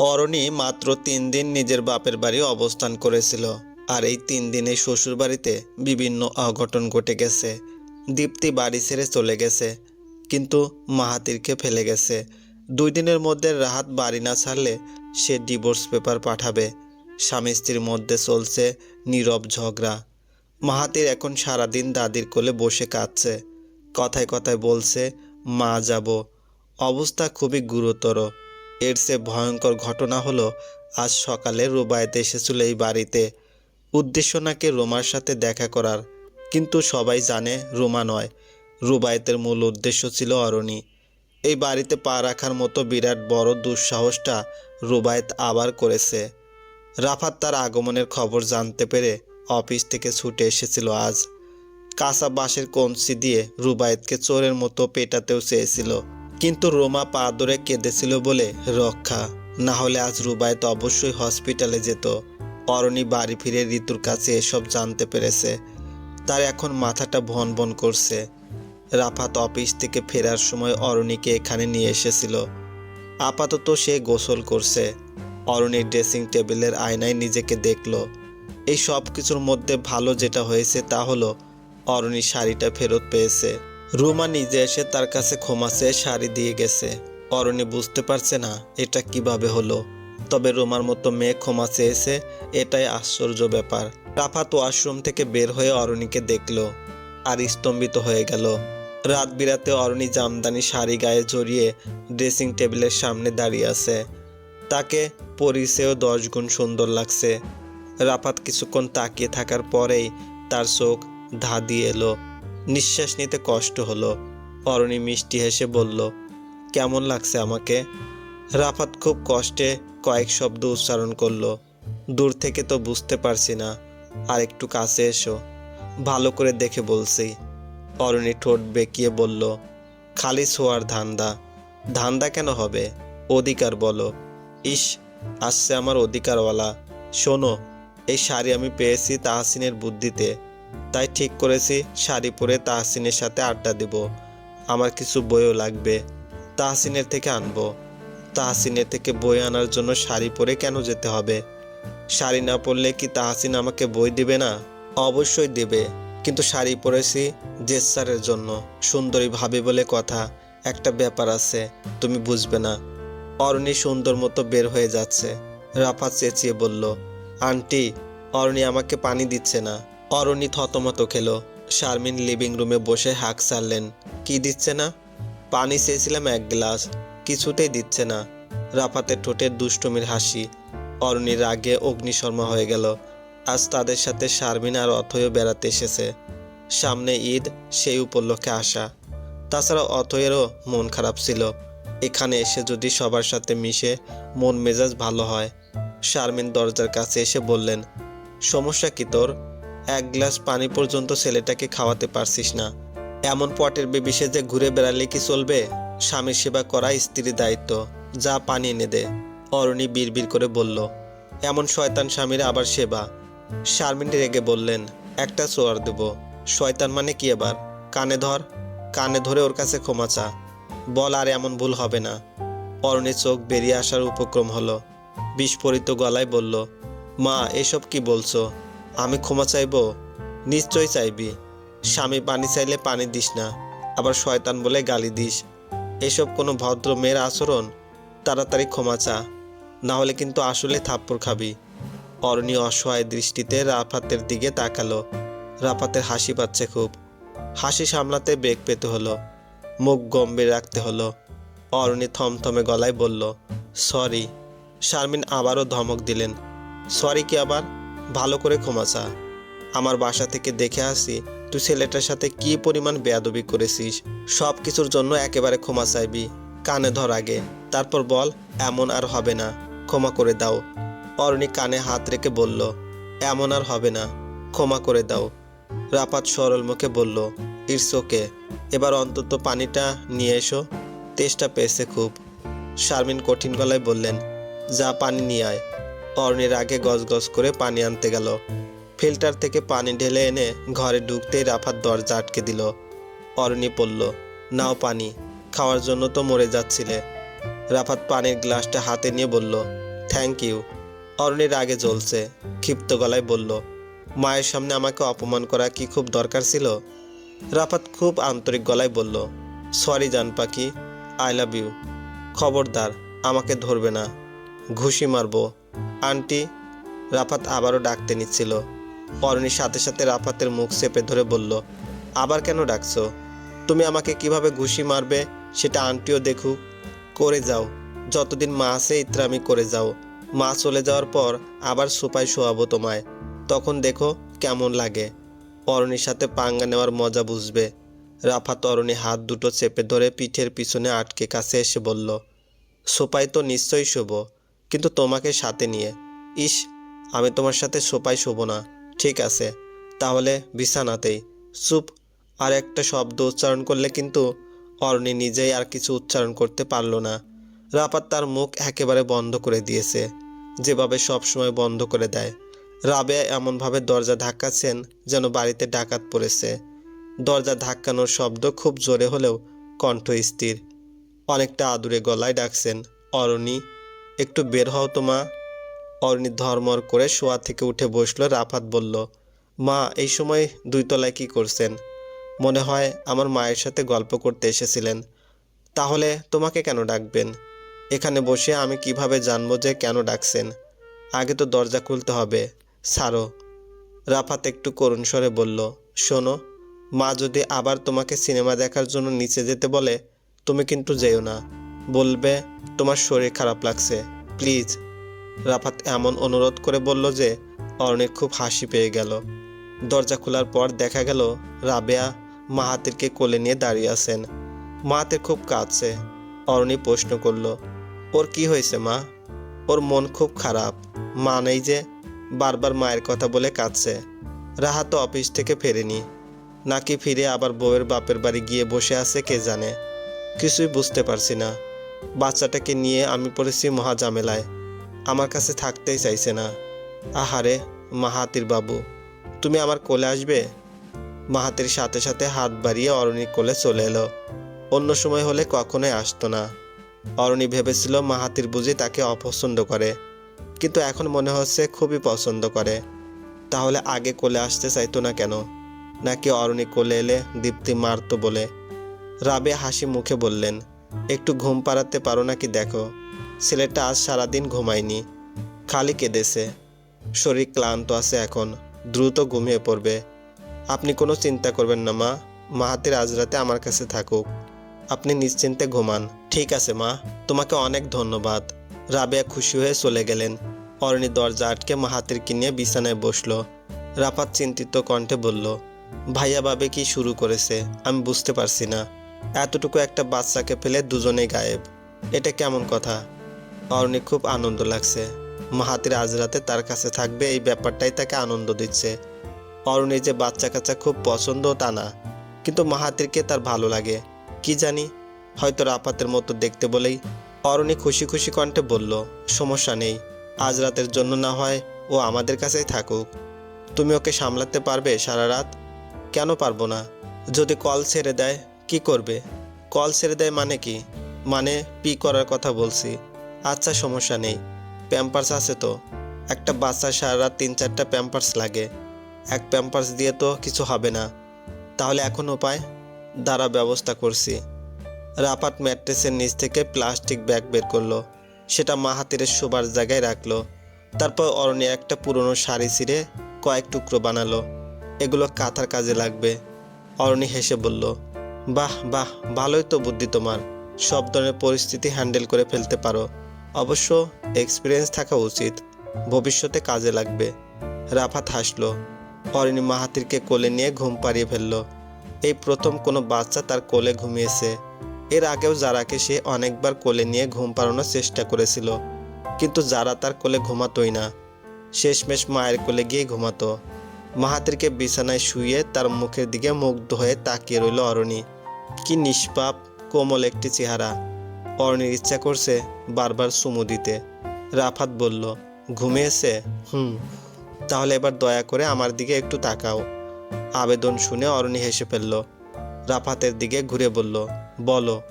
অরণি মাত্র তিন দিন নিজের বাপের বাড়ি অবস্থান করেছিল, আর এই তিন দিনে শ্বশুর বাড়িতে বিভিন্ন অঘটন ঘটে গেছে। দীপ্তি বাড়ি ছেড়ে চলে গেছে, কিন্তু মাহাতিরকে ফেলে গেছে। দুই দিনের মধ্যে রাহাত বাড়ি না ছাড়লে সে ডিভোর্স পেপার পাঠাবে। স্বামী স্ত্রীর মধ্যে চলছে নীরব ঝগড়া। মাহাতির এখন সারাদিন দাদির কোলে বসে কাঁদছে। কথায় কথায় বলছে, মা যাব। অবস্থা খুবই গুরুতর। এর চেয়ে ভয়ঙ্কর ঘটনা হলো, আজ সকালে রুবায়েত এসেছিল এই বাড়িতে। উদ্দেশ্য নাকি রোমার সাথে দেখা করার। কিন্তু সবাই জানে রোমা নয়। রুবায়েতের মূল উদ্দেশ্য ছিল অরণি। এই বাড়িতে পা রাখার মতো বিরাট বড় দুঃসাহসটা রুবায়েত আবার করেছে। রাফাত তার আগমনের খবর জানতে পেরে অফিস থেকে ছুটে এসেছিল আজ। কাঁচা বাঁশের কঞ্চি দিয়ে রুবায়েতকে চোরের মতো পেটাতেও চেয়েছিল। কিন্তু রোমা পা ধরে কেঁদেছিল বলে রক্ষা। না হলে আজ রুবায়েত অবশ্যই হসপিটালে যেত। অরণি বাড়ি ফিরে ঋতুর কাছে এসব জানতে পেরেছে। তার এখন মাথাটা ভন ভন করছে। রাফাত অফিস থেকে ফেরার সময় অরণিকে এখানে নিয়ে এসেছিল। আপাতত সে গোসল করছে। অরণির ড্রেসিং টেবিলের আয়নায় নিজেকে দেখল। এই সব কিছুর মধ্যে ভালো যেটা হয়েছে তা হলো, অরণি শাড়িটা ফেরত পেয়েছে। রুমা নিজে এসে তার কাছে ক্ষমা চেয়ে শাড়ি দিয়ে গেছে। অরণি বুঝতে পারছে না এটা কীভাবে হলো। তবে রোমার মতো মেয়ে ক্ষমা চেয়েছে, এটাই আশ্চর্য ব্যাপার। রাফাত ওয়াশরুম থেকে বের হয়ে অরণিকে দেখল আর স্তম্ভিত হয়ে গেল। রাত বিরাতে অরণি জামদানি শাড়ি গায়ে জড়িয়ে ড্রেসিং টেবিলের সামনে দাঁড়িয়ে আছে। তাকে পরিচেও দশ গুণ সুন্দর লাগছে। রাফাত কিছুক্ষণ তাকিয়ে থাকার পরেই তার চোখ ধা দিয়ে এলো। নিঃশ্বাস নিতে কষ্ট হলো। অরণি মিষ্টি হেসে বলল, কেমন লাগছে আমাকে? রাফাত খুব কষ্টে কয়েক শব্দ উচ্চারণ করল, দূর থেকে তো বুঝতে পারছি না। আর একটু কাছে এসো। ভালো করে দেখে বলছি। অরণি ঠোঁট বেঁকিয়ে বলল, খালি ছোঁয়ার ধান্দা। ধান্দা কেন হবে? অধিকার বলো। ইস, আসছে আমার অধিকারওয়ালা। শোনো, এই শাড়ি আমি পেয়েছি তাহসিনের বুদ্ধিতে। তাই ঠিক করেছি, শাড়ি পরে তাহসিনের সাথে আড্ডা দেব। আমার কিছু বইও লাগবে। তাহসিনের থেকে আনব। তাহসিনের থেকে বই আনার জন্য শাড়ি পরে কেন যেতে হবে? শাড়ি না পরলে কি তাহসিন আমাকে বই দিবে না? অবশ্যই দেবে। কিন্তু শাড়ি পরেছি জেসারের জন্য। সুন্দরী ভাবে বলে কথা। একটা ব্যাপার আছে, তুমি বুঝবে না। অরণি সুন্দর মতো বের হয়ে যাচ্ছে। রাফা চেঁচিয়ে বলল, আন্টি, অরণি আমাকে পানি দিচ্ছে না। অরণি থতমত খেলো। শারমিন লিভিং রুমে বসে হাঁক ছাড়লেন। কি দিচ্ছে না? পানি চেয়েছিলাম এক গ্লাস, কিছুতেই দিচ্ছে না। রাফাতের ঠোঁটের দুষ্টমির হাসি। অরণির রাগে অগ্নিশর্মা হয়ে গেল। আজ তাদের সাথে শারমিন আর অথয় বেড়াতে এসেছে। সামনে ঈদ, সেই উপলক্ষে আসা। তাছাড়া অথয়েরও মন খারাপ ছিল। এখানে এসে যদি সবার সাথে মিশে মন মেজাজ ভালো হয়। শারমিন দরজার কাছে এসে বললেন, সমস্যা কি তোর? এক গ্লাস পানি পর্যন্ত ছেলেটাকে খাওয়াতে পারছিস না। এমন পটের বেবি সেজে ঘুরে বেড়ালে কি চলবে? স্বামীর সেবা করা স্ত্রীর দায়িত্ব। যা পানি এনে দে। অরণি বিড়বিড় করে বলল, এমন শয়তান স্বামীর আবার সেবা? শারমিন রেগে বললেন, একটা সোয়ার দেব। শয়তান মানে কি এবার? কানে ধর। কানে ধরে ওর কাছে ক্ষমা চা। বল আর এমন ভুল হবে না। অরণির চোখ বেরিয়ে আসার উপক্রম হলো। বিস্ফোরিত গলায় বলল, মা, এসব কি বলছো? আমি ক্ষমা চাইব? নিশ্চয় চাইবি। স্বামী পানি চাইলে পানি দিস না, আবার শয়তান বলে গালি দিস। এসব কোনো ভদ্র মেয়ের আচরণ? তাড়াতাড়ি ক্ষমা চা, না হলে কিন্তু আসলে থাপ্পড় খাবি। অরণি অসহায় দৃষ্টিতে রাফাতের দিকে তাকালো। রাফাতের হাসি পাচ্ছে খুব। হাসি সামলাতে বেগ পেতে হলো। মুখ গম্ভীর রাখতে হলো। অরণি থমথমে গলায় বলল, সরি। শারমিন আবারও ধমক দিলেন, সরি কি আবার? ভালো করে ক্ষমা চা। আমার বাসা থেকে দেখে আসি তুই ছেলেটার সাথে কি পরিমাণ বেয়াদবি করেছিস। সব কিছুর জন্য একেবারে ক্ষমা চাইবি। কানে ধর আগে। তারপর বল, এমন আর হবে না। ক্ষমা করে দাও। অরণি কানে হাত রেখে বলল, এমন আর হবে না। ক্ষমা করে দাও। রাপাত সরল মুখে বলল, ইটস ওকে। এবার অন্তত পানিটা নিয়ে এসো। তেষ্টা পেয়েছে খুব। শারমিন কঠিন গলায় বললেন, যা পানি নিয়ে আয়। অরণির আগে গজগজ করে পানি আনতে গেল। ফিল্টার থেকে পানি ঢেলে এনে ঘরে ঢুকতেই রাফাত দরজা আটকে দিল। অরণি পড়ল, নাও পানি, খাওয়ার জন্য তো মরে যাচ্ছিলে। রাফাত পানির গ্লাসটা হাতে নিয়ে বলল, থ্যাংক ইউ। অরণির আগে জ্বলছে, ক্ষিপ্ত গলায় বলল, মায়ের সামনে আমাকে অপমান করা কি খুব দরকার ছিল? রাফাত খুব আন্তরিক গলায় বলল, সরি জান পাখি, আই লাভ ইউ। খবরদার, আমাকে ধরবে না। ঘুষি মারবো আন্টি, রাফাত আবারও ডাকতে নিচ্ছিল। অরণির সাথে সাথে রাফাতের মুখ চেপে ধরে বলল, আবার কেন ডাকছো? তুমি আমাকে কীভাবে ঘুষি মারবে সেটা আন্টিও দেখুক। করে যাও, যতদিন মা আছে ইত্রামি করে যাও। মা চলে যাওয়ার পর আবার সোপায় শোয়াবো তোমায়। তখন দেখো কেমন লাগে। অরণির সাথে পাঙ্গা নেওয়ার মজা বুঝবে। রাফাত অরণি হাত দুটো চেপে ধরে পিঠের পিছনে আটকে কাছে এসে বলল, সোপায় তো নিশ্চয়ই শোব। কিন্তু তোমাকে সাথে নিয়ে। ইস, আমি তোমার সাথে সোপায় শোবো না। ঠিক আছে, তাহলে বিছানাতেই। চুপ, আর একটা শব্দ উচ্চারণ করলে কিন্তু অরণি নিজেই আর কিছু উচ্চারণ করতে পারল না। রাপাত তার মুখ একেবারে বন্ধ করে দিয়েছে, যেভাবে সবসময় বন্ধ করে দেয়। রাবেয়া এমনভাবে দরজা ধাক্কাচ্ছেন যেন বাড়িতে ডাকাত পড়েছে। দরজা ধাক্কানোর শব্দ খুব জোরে হলেও কণ্ঠ স্থির। অনেকটা আদুরে গলায় ডাকছেন, অরণি। একটু বের হও তো মা। অরণি ধর্মর করে শোয়া থেকে উঠে বসল। রাফাত বলল, মা, এই সময় দুই তলায় কি করছেন? মনে হয় আমার মায়ের সাথে গল্প করতে এসেছিলেন। তাহলে তোমাকে কেন ডাকবেন? এখানে বসে আমি কীভাবে জানব যে কেন ডাকছেন? আগে তো দরজা খুলতে হবে। সারো রাফাত একটু করুণ স্বরে বলল, শোনো, মা যদি আবার তোমাকে সিনেমা দেখার জন্য নিচে যেতে বলে, তুমি কিন্তু যেও না। বলবে, তোমার শরীর খারাপ লাগছে। প্লিজ। রাফাত এমন অনুরোধ করে বলল যে অরণির খুব হাসি পেয়ে গেল। দরজা খোলার পর দেখা গেল রাবেয়া মাহাতিরকে কোলে নিয়ে দাঁড়িয়ে আছেন। মাহাতির খুব কাঁদছে। অরণি প্রশ্ন করল, ওর কি হয়েছে মা? ওর মন খুব খারাপ। মা নেই যে বারবার মায়ের কথা বলে কাঁদছে। রাহা তো অফিস থেকে ফেরেনি। নাকি ফিরে আবার বউয়ের বাপের বাড়ি গিয়ে বসে আছে কে জানে? কিছুই বুঝতে পারছি না। বাচ্চাটাকে নিয়ে আমি পড়েছি মহাজামেলায় আমার কাছে থাকতেই চাইছে না। আহারে, মাহাতির বাবু, তুমি আমার কোলে আসবে? মাহাতির সাথে সাথে হাত বাড়িয়ে অরণির কোলে চলে এলো। অন্য সময় হলে কখনোই আসতো না। অরণি ভেবেছিল মাহাতির বুঝি তাকে অপছন্দ করে, কিন্তু এখন মনে হচ্ছে খুবই পছন্দ করে। তাহলে আগে কোলে আসতে চাইতো না কেন? নাকি অরণি কোলে এলে দীপ্তি মারতো বলে? রাবে হাসি মুখে বললেন একটু ঘুম পাড়াতে পারো নাকি দেখো? ছেলেটা আজ সারাদিন ঘুমায়নি, খালি কেঁদেছে। শরীর ক্লান্ত আছে এখন, দ্রুত ঘুমিয়ে পড়বে। আপনি কোনো চিন্তা করবেন না, মা। মাহাতির আজ রাতে আমার কাছে থাকুক। আপনি নিশ্চিন্তে ঘুমান। ঠিক আছে, মা। তোমাকে অনেক ধন্যবাদ। রাবেয়া খুশি হয়ে চলে গেলেন। অরণি দরজা আটকে মাহাতিরকে নিয়ে বিছানায় বসল। রাপাত চিন্তিত কণ্ঠে বলল, ভাইয়া বাবে কি শুরু করেছে? আমি বুঝতে পারছি না। এতটুকু একটা বাচ্চাকে ফেলে দুজনেই গায়েব। এটা কেমন কথা? অরণি খুব আনন্দ লাগছে। মাহাতির আজ রাতে তার কাছে থাকবে এই ব্যাপারটাই তাকে আনন্দ দিচ্ছে। অরণির যে বাচ্চা কাচ্চা খুব পছন্দ, তা না। কিন্তু মাহাতিরকে তার ভালো লাগে। কি জানি? হয়তো রাপাতের মতো দেখতে বলেই অরণি খুশি খুশি কণ্ঠে বলল, সমস্যা নেই। আজ রাতের জন্য না হয় ও আমাদের কাছেই থাকুক। তুমি ওকে সামলাতে পারবে সারা রাত? কেন পারব না? যদি কল ছেড়ে দেয় কি করবে? কল ছেড়ে দেয় মানে কি? মানে পি করার কথা বলছি। আচ্ছা সমস্যা নেই। প্যাম্পার্স আছে তো। একটা বাচ্চা সারা রাত তিন চারটা প্যাম্পার্স লাগে। এক প্যাম্পার্স দিয়ে তো কিছু হবে না। তাহলে এখন উপায়? দ্বারা ব্যবস্থা করছি। রাপাট ম্যাট্রেসের নিচ থেকে প্লাস্টিক ব্যাগ বের করল। সেটা মাহাতিরের শোবার জায়গায় রাখল। তারপর অরণ্যে একটা পুরনো শাড়ি ছিঁড়ে কয়েক টুকরো বানালো। এগুলো কাঁথার কাজে লাগবে। অরণি হেসে বলল বাহ বাহ, ভালোই তো বুদ্ধি তোমার। সব ধরনের পরিস্থিতি হ্যান্ডেল করে ফেলতে পারো। অবশ্য এক্সপিরিয়েন্স থাকা উচিত। ভবিষ্যতে কাজে লাগবে। রাফাত হাসলো। অরণি মাহাতিরকে কোলে নিয়ে ঘুম পাড়িয়ে ফেলল। এই প্রথম কোনো বাচ্চা তার কোলে ঘুমিয়েছে। এর আগেও যারাকে সে অনেকবার কোলে নিয়ে ঘুম পাড়ানোর চেষ্টা করেছিল। কিন্তু যারা তার কোলে ঘুমাতোই না, শেষমেশ মায়ের কোলে গিয়ে ঘুমাতো। মাহাতিরকে বিছানায় শুয়ে তার মুখের দিকে মুগ্ধ হয়ে তাকিয়ে রইল অরণি। কি নিষ্পাপ, কোমল একটি চেহারা। অরণির ইচ্ছা করছে বারবার চুমু দিতে। রাফাত বলল, ঘুমিয়েছে? হুম। তাহলে এবার দয়া করে আমার দিকে একটু তাকাও। আবেদন শুনে অরণি হেসে ফেলল। রাফাতের দিকে ঘুরে বলল, বলো।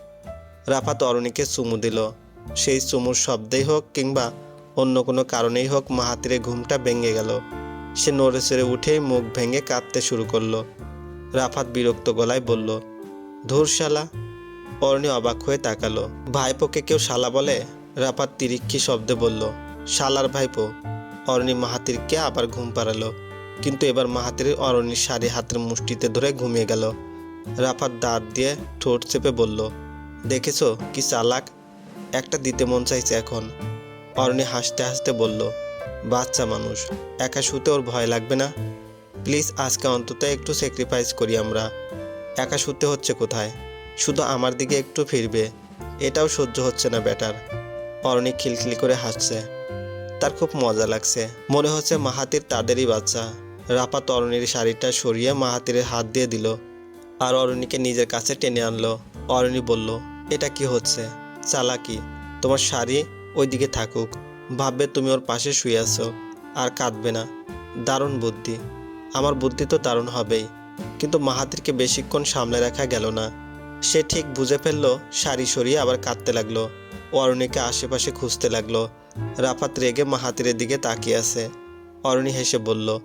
রাফাত অরণিকে চুমু দিল। সেই চুমুর শব্দেই হোক কিংবা অন্য কোনো কারণেই হোক মাহাতিরের ঘুমটা ভেঙে গেল। সে নড়ে চড়ে উঠে মুখ ভেঙে কাঁদতে শুরু করল। রাফাত বিরক্ত গলায় বলল ধুর শালা অর্ণি অবাক হয়ে তাকালো। ভাইপোকে কেউ শালা বলে? রাফাত তিরিক্ষি শব্দে বলল, শালার ভাইপো। অরণি মাহাতিরকে আবার ঘুম পাড়ালো। কিন্তু এবার মাহাতির অরণির শাড়ি হাতের মুষ্টিতে ধরে ঘুমিয়ে গেল। রাফাত দাঁত দিয়ে ঠোঁট চেপে বলল, দেখেছ কি চালাক? একটা দিতে মন চাইছে এখন। অরণি হাসতে হাসতে বলল, বাচ্চা মানুষ, একা শুতে ওর ভয় লাগবে না। প্লিজ আজকে অন্তত একটু স্যাক্রিফাইস করি আমরা। একা শুতে হচ্ছে কোথায়? শুধু আমার দিকে একটু ফিরবে। এটাও সহ্য হচ্ছে না ব্যাটার। অরণি খিলখিল করে হাসছে। তার খুব মজা লাগছে। মনে হচ্ছে মাহাতির তাদেরই বাচ্চা। রাপা তরণীর শাড়িটা সরিয়ে মাহাতিরের হাত দিয়ে দিল আর অরণিকে নিজের কাছে টেনে আনলো। অরণি বলল, এটা কি হচ্ছে? চালাকি। তোমার শাড়ি ওইদিকে থাকুক। ভাববে তুমি ওর পাশে শুয়ে আছো। আর কাঁদবে না। দারুণ বুদ্ধি। আমার বুদ্ধি তো দারুণ হবেই। কিন্তু মাহাতিরকে বেশিক্ষণ সামলে রাখা গেল না। সে ঠিক বুঝে ফেলল, শাড়ি সরিয়ে আবার কাঁদতে লাগল। অরণিকে আশেপাশে খুঁজতে লাগল। রাফাত রেগে মাহাতিরের দিকে তাকিয়ে আছে। অরণি হেসে বলল,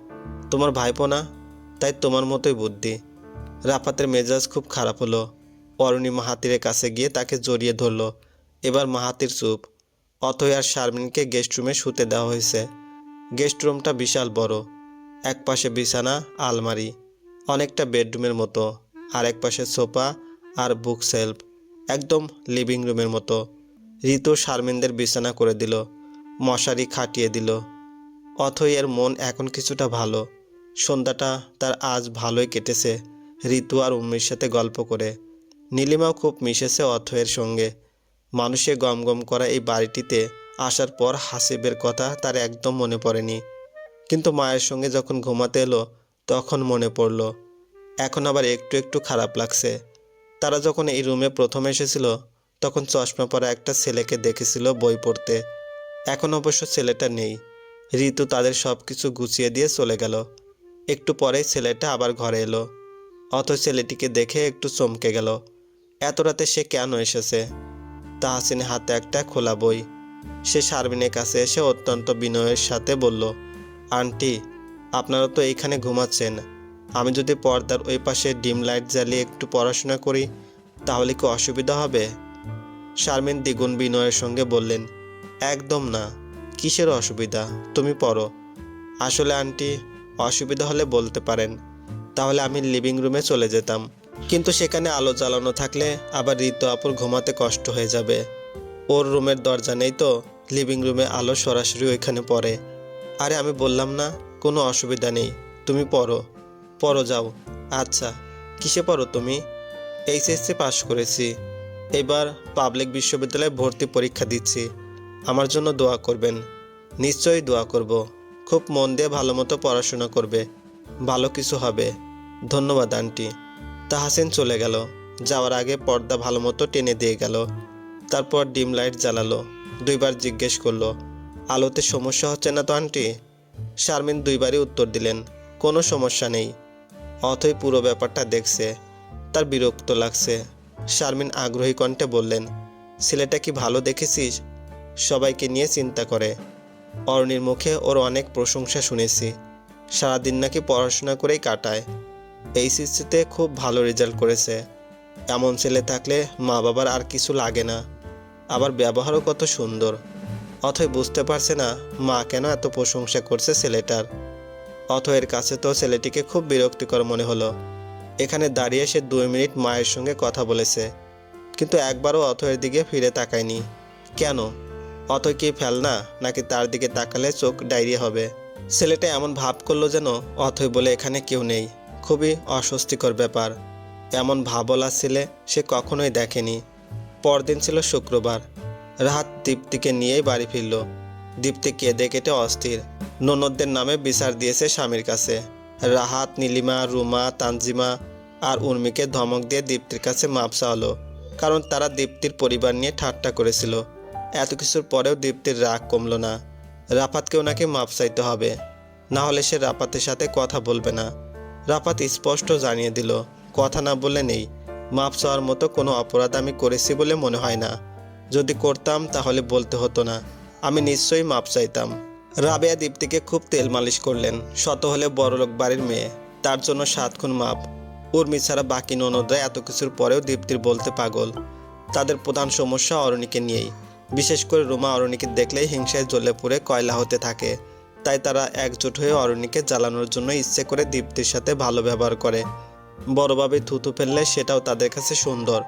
তোমার ভাইপো না? তাই তোমার মতোই বুদ্ধি। রাফাতের মেজাজ খুব খারাপ হলো। অরণি মাহাতিরের কাছে গিয়ে তাকে জড়িয়ে ধরলো। এবার মাহাতির চুপ। অথই আর শারমিনকে গেস্ট রুমে শুতে দেওয়া হয়েছে। গেস্ট রুমটা বিশাল বড়। এক পাশে বিছানা, আলমারি। অনেকটা বেডরুমের মতো আর এক পাশে সোফা আর বুক সেলফ একদম লিভিং রুমের মতো। ঋতু শারমিনদের বিছানা করে দিল, মশারি খাটিয়ে দিল। এর মন এখন কিছুটা ভালো। সন্ধ্যাটা তার আজ ভালোই কেটেছে, ঋতু আর উম্মির সাথে গল্প করে। নীলিমাও খুব মিশেছে অথয়ের সঙ্গে। মানুষে গম গম করা এই বাড়িটিতে আসার পর হাসিবের কথা তার একদম মনে পড়েনি। কিন্তু মায়ের সঙ্গে যখন ঘুমাতে এলো তখন মনে পড়ল, এখন আবার একটু একটু খারাপ লাগছে। তারা যখন এই রুমে প্রথম এসেছিল, তখন চশমা পরা একটা ছেলেকে দেখেছিল বই পড়তে। এখন অবশ্য ছেলেটা নেই। ঋতু তাদের সব কিছু গুছিয়ে দিয়ে চলে গেল। একটু পরেই ছেলেটা আবার ঘরে এলো। অত ছেলেটিকে দেখে একটু চমকে গেল। এত রাতে সে কেন এসেছে? তাহাসিনের হাতে একটা খোলা বই। সে শারমিনের কাছে এসে অত্যন্ত বিনয়ের সাথে বলল, আন্টি আপনারা তো এইখানে ঘুমাচ্ছেন। আমি যদি পর্দার ওই পাশে ডিম লাইট জ্বালিয়ে একটু পড়াশোনা করি, তাহলে কি অসুবিধা হবে? শারমিন দ্বিগুণ বিনয়ের সঙ্গে বললেন, একদম না। কিসের অসুবিধা? তুমি পড়ো। আসলে আন্টি, অসুবিধা হলে বলতে পারেন। তাহলে আমি লিভিং রুমে চলে যেতাম। কিন্তু সেখানে আলো জ্বালানো থাকলে আবার ঋতু আপুর ঘুমাতে কষ্ট হয়ে যাবে। ওর রুমের দরজা নেই তো। লিভিং রুমে আলো সরাসরি ওইখানে পড়ে। আরে আমি বললাম না কোনো অসুবিধা নেই। তুমি পড়ো। পড়ো, যাও। আচ্ছা কিসে পড়ো তুমি? এইচএসসি পাশ করেছি। এবার পাবলিক বিশ্ববিদ্যালয়ে ভর্তি পরীক্ষা দিচ্ছি। আমার জন্য দোয়া করবেন। নিশ্চয়ই দোয়া করব। খুব মন দিয়ে ভালো মতো পড়াশোনা করবে। ভালো কিছু হবে। ধন্যবাদ, আন্টি। তাহাসিন চলে গেল। যাওয়ার আগে পর্দা ভালো মতো টেনে দিয়ে গেল। তারপর ডিম লাইট জ্বালালো। দুইবার জিজ্ঞেস করল, আলোতে সমস্যা হচ্ছে না তো, আন্টি? শারমিন দুইবারই উত্তর দিলেন, কোনো সমস্যা নেই। অথই পুরো ব্যাপারটা দেখছে, তার বিরক্ত লাগছে। শারমিন আগ্রহী কণ্ঠে বললেন, ছেলেটা কি ভালো দেখেছিস? সবাইকে নিয়ে চিন্তা করে। অরণির মুখে ওর অনেক প্রশংসা শুনেছি। সারাদিন নাকি পড়াশোনা করেই কাটায়। এইচএসসিতে খুব ভালো রেজাল্ট করেছে। এমন ছেলে থাকলে মা বাবার আর কিছু লাগে না। আবার ব্যবহারও কত সুন্দর। অথয় বুঝতে পারছে না, মা কেন এত প্রশংসা করছে ছেলেটার? অথয়ের কাছে তো ছেলেটিকে খুব বিরক্তিকর মনে হলো। এখানে দাঁড়িয়ে সে দুই মিনিট মায়ের সঙ্গে কথা বলেছে। কিন্তু একবারও অথয়ের দিকে ফিরে তাকায়নি। কেন? অথয় কি ফেলনা নাকি তার দিকে তাকালে চোখ ডায়রিয়া হবে? ছেলেটা এমন ভাব করল যেন অথয় বলে এখানে কেউ নেই। খুবই অস্বস্তিকর ব্যাপার। এমন ভাবলা ছেলে সে কখনোই দেখেনি। পরদিন ছিল শুক্রবার। রাহাত দীপ্তিকে নিয়েই বাড়ি ফিরল। দীপ্তি কেঁদে কেটে অস্থির। ননদদের নামে বিচার দিয়েছে স্বামীর কাছে। রাহাত, নীলিমা, রুমা, তানজিমা আর উর্মিকে ধমক দিয়ে দীপ্তির কাছে মাপ চাওয়ালো, কারণ তারা দীপ্তির পরিবার নিয়ে ঠাট্টা করেছিল। এত কিছুর পরেও দীপ্তির রাগ কমল না। রাফাতকেও নাকি মাপ চাইতে হবে। না হলে সে রাপাতের সাথে কথা বলবে না। রাপাত স্পষ্ট জানিয়ে দিল, কথা না বলে নেই। মাপ চাওয়ার মতো কোনো অপরাধ আমি করেছি বলে মনে হয় না। যদি করতাম, তাহলে বলতে হতো না। আমি নিশ্চয়ই মাপ চাইতাম। রাবেয়া দীপ্তিকে খুব তেল মালিশ করলেন। শত হলে বড়লোক বাড়ির মেয়ে। তার জন্য সাত খুন মাপ। উর্মি ছাড়া বাকি ননদরা এত কিছুর পরেও দীপ্তির বলতে পাগল। তাদের প্রধান সমস্যা অরণিকে নিয়েই। বিশেষ করে রুমা অরণিকে দেখলেই হিংসায় জ্বলে পুড়ে কয়লা হতে থাকে। তাই তারা একজোট হয়ে অরণিকে জ্বালানোর জন্য ইচ্ছে করে দীপ্তির সাথে ভালো ব্যবহার করে। বড়ভাবে থুতু ফেললে সেটাও তাদের কাছে সুন্দর।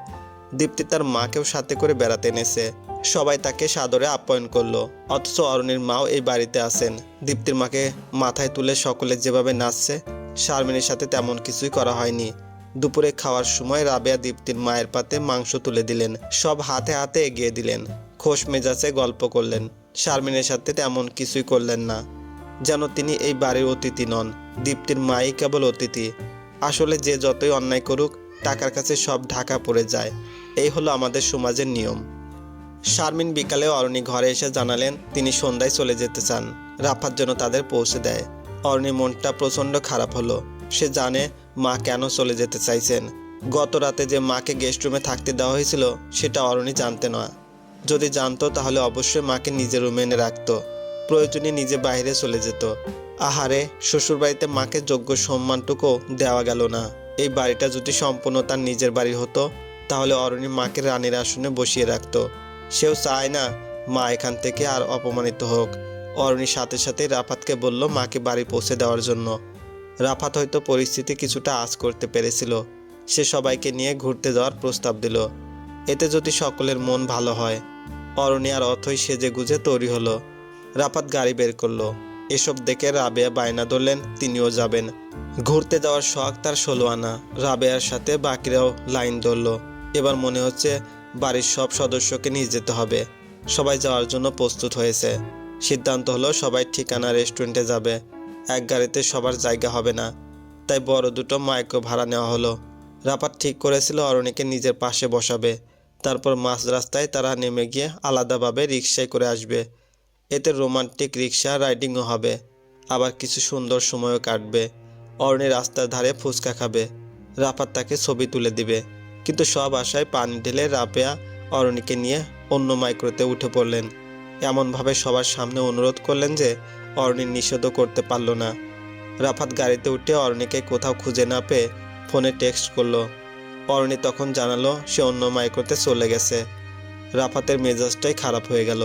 দীপ্তি তার মাকেও সাথে করে বেড়াতে এনেছে। সবাই তাকে সাদরে আপ্যায়ন করল। অথচ অরণির মাও এই বাড়িতে আছেন। দীপ্তির মাকে মাথায় তুলে সকলে যেভাবে নাচছে, শারমিনের সাথে তেমন কিছুই করা হয়নি। দুপুরে খাওয়ার সময় রাবেয়া দীপ্তির মায়ের পাতে মাংস তুলে দিলেন। সব হাতে হাতে এগিয়ে দিলেন। খোশ মেজাজে গল্প করলেন। শারমিনের সাথে তেমন কিছুই করলেন না। যেন তিনি এই বাড়ির অতিথি নন। দীপ্তির মাই কেবল অতিথি। আসলে যে যতই অন্যায় করুক, টাকার কাছে সব ঢাকা পড়ে যায়। এই হলো আমাদের সমাজের নিয়ম। শারমিন বিকালে অরণি ঘরে এসে জানালেন, তিনি সন্ধ্যায় চলে যেতে চান। রাফার জন্য তাদের পৌঁছে দেয়। অরণির মনটা প্রচণ্ড খারাপ হলো। সে জানে মা কেন চলে যেতে চাইছেন। গত রাতে যে মাকে গেস্ট রুমে থাকতে দেওয়া হয়েছিল, সেটা অরণি জানতে না। যদি জানতো, তাহলে অবশ্যই মাকে নিজের রুমে এনে রাখতো। প্রয়োজনে নিজে বাইরে চলে যেত। আহারে, শ্বশুরবাড়িতে মাকে যোগ্য সম্মানটুকু দেওয়া গেল না। এই বাড়িটা যদি সম্পূর্ণ তার নিজের বাড়ি হতো তাহলে অরণি মাকে রানীর আসনে বসিয়ে রাখতো। সেও চায় না মা এখান থেকে আর অপমানিত হোক। অরণির সাথে সাথে রাফাতকে বলল মাকে বাড়ি পৌঁছে দেওয়ার জন্য। রাফাত হয়তো পরিস্থিতি কিছুটা আজ করতে পেরেছিল। সে সবাইকে নিয়ে ঘুরতে যাওয়ার প্রস্তাব দিল। এতে যদি সকলের মন ভালো হয়, অরণি আর অথই সেজে গুজে তৈরি হলো। রাফাত গাড়ি বের করল। এসব দেখে রাবেয়া বায়না ধরলেন, তিনিও যাবেন। ঘুরতে যাওয়ার শখ তার ষোলো আনা। রাবেয়ার সাথে বাকিরাও লাইন ধরলো। এবার মনে হচ্ছে বাড়ির সব সদস্যকে নিয়ে যেতে হবে। সবাই যাওয়ার জন্য প্রস্তুত হয়েছে। সিদ্ধান্ত হলো সবাই ঠিকানা রেস্টুরেন্টে যাবে। এক গাড়িতে সবার জায়গা হবে না। তাই বড় দুটো মাইক্রো ভাড়া নেওয়া হলো। রাপার ঠিক করেছিল অরণিকে নিজের পাশে বসাবে। তারপর মাঝ রাস্তায় তারা নেমে গিয়ে আলাদাভাবে রিক্সায় করে আসবে। এতে রোমান্টিক রিক্সা রাইডিংও হবে। আবার কিছু সুন্দর সময়ও কাটবে। অরণি রাস্তার ধারে ফুচকা খাবে। রাফাত তাকে ছবি তুলে দিবে। কিন্তু সব আশায় পানি ঢেলে রাপেয়া অরণিকে নিয়ে অন্য মাইক্রোতে উঠে পড়লেন। এমনভাবে সবার সামনে অনুরোধ করলেন যে অরণি নিষেধও করতে পারল না। রাফাত গাড়িতে উঠে অরণিকে কোথাও খুঁজে না পেয়ে ফোনে টেক্সট করল। অরণি তখন জানালো সে অন্য মাইক্রোতে চলে গেছে। রাফাতের মেজাজটাই খারাপ হয়ে গেল।